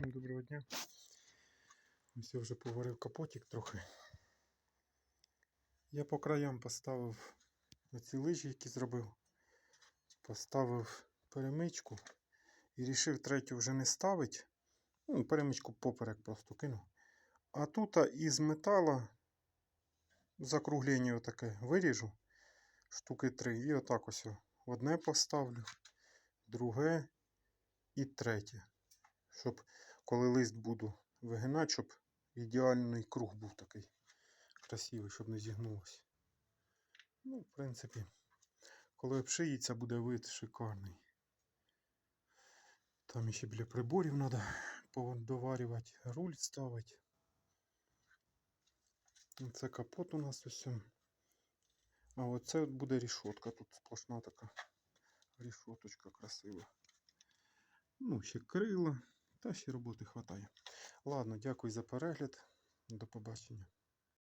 Всім доброго дня. Ось я вже поварив капотик трохи. Я по краям поставив оці лижі, які зробив. Поставив перемичку і рішив третю вже не ставити. Ну, перемичку поперек просто кинув. А тут із метала закруглення отаке виріжу. Штуки три. І отак ось одне поставлю, друге і третє. Щоб коли лист буду вигинати, щоб ідеальний круг був такий красивий, щоб не зігнулося. Ну, в принципі, коли обшиється, буде вид шикарний. Там ще біля приборів треба доварювати, руль ставити. Це капот у нас ось. А оце буде рішотка. Тут сплошна така рішоточка красива. Ну, ще крила. Та ще роботи хватає. Ладно, дякую за перегляд. До побачення.